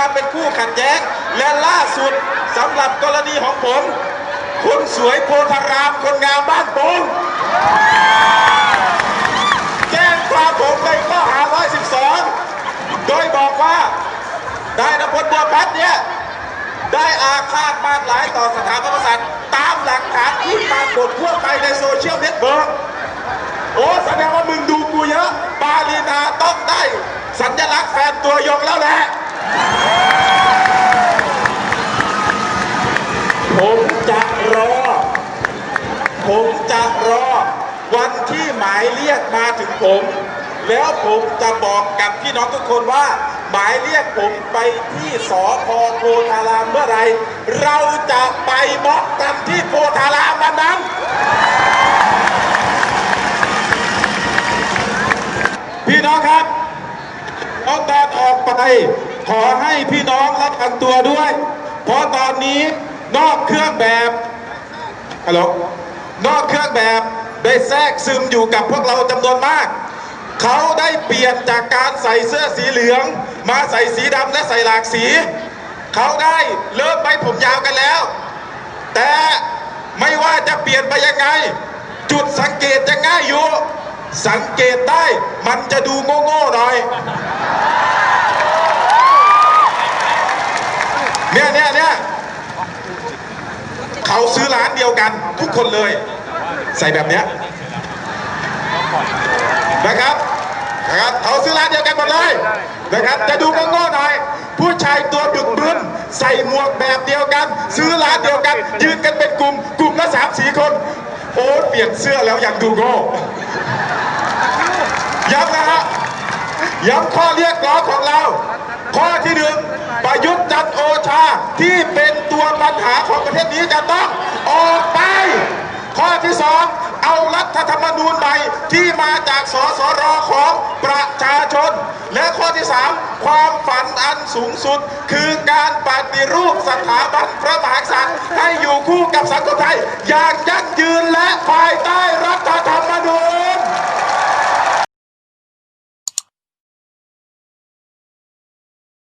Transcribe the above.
าเป็นคู่ขัดแย้ง และล่าสุดสำหรับกรณีของผมคนสวยโพธารามคนงามบ้านโป่งแจ้งความผมในข้อหา 112 โดยบอกว่านายนพลบัวพัฒน์เนี่ย ได้อาฆาตมาตหลายต่อสถาบันกษัตริย์ตามหลักฐานที่ปรากฏทั่วไปในโซเชียลเน็ตเวิร์กโอ้แสดงว่ามึงดูกูเยอะ ปาลีนาต้องได้ สัญลักษณ์แฟนตัวยงแล้วแหละ ผมจะรอ ผมจะรอวันที่หมายเรียกมาถึงผม แล้วผมจะบอกกับพี่น้องทุกคนว่า หมายเรียกผมไปที่สอพโพธารามเมื่อไรเราจะไปม็อบกันที่โพธารามวันนั้น พี่น้องครับเอาตอนออกไปขอให้พี่น้องรับกันตัวด้วย เพราะตอนนี้นอกเครื่องแบบฮัลโหล นอกเครื่องแบบได้แทรกซึมอยู่กับพวกเราจำนวนมาก เขาได้เปลี่ยนจากการใส่เสื้อสีเหลือง มาใส่สีดำและใส่หลากสี เขาได้เลิกไปผมยาวกันแล้ว แต่ไม่ว่าจะเปลี่ยนไปยังไง จุดสังเกตจะง่ายอยู่ สังเกตได้มันจะดูโง่ๆหน่อยเนี่ยเนี่ยเนี่ย เขาซื้อร้านเดียวกันทุกคนเลย ใส่แบบเนี้ยนะครับนะครับเขาซื้อร้านเดียวกันหมดเลยนะครับจะดูโง่ๆหน่อย ผู้ชายตัวบึกบึนใส่หมวกแบบเดียวกัน ซื้อร้านเดียวกัน ยืนกันเป็นกลุ่ม กลุ่มละสามสี่คน โอ้เปลี่ยนเสื้อแล้วยังดูโง่ย้ำนะฮะย้ำข้อเรียกร้องของเรา ข้อที่หนึ่งประยุทธ์ ชาที่เป็นตัวปัญหาของประเทศนี้จะต้องออกไป ข้อที่สองเอารัฐธรรมนูญใหม่ที่มาจากสสรของประชาชน และข้อที่สามความฝันอันสูงสุด คือการปฏิรูปสถาบันพระมหากษัตริย์ให้อยู่คู่กับสังคมไทย อย่างยั่งยืนและภายใต้รัฐธรรม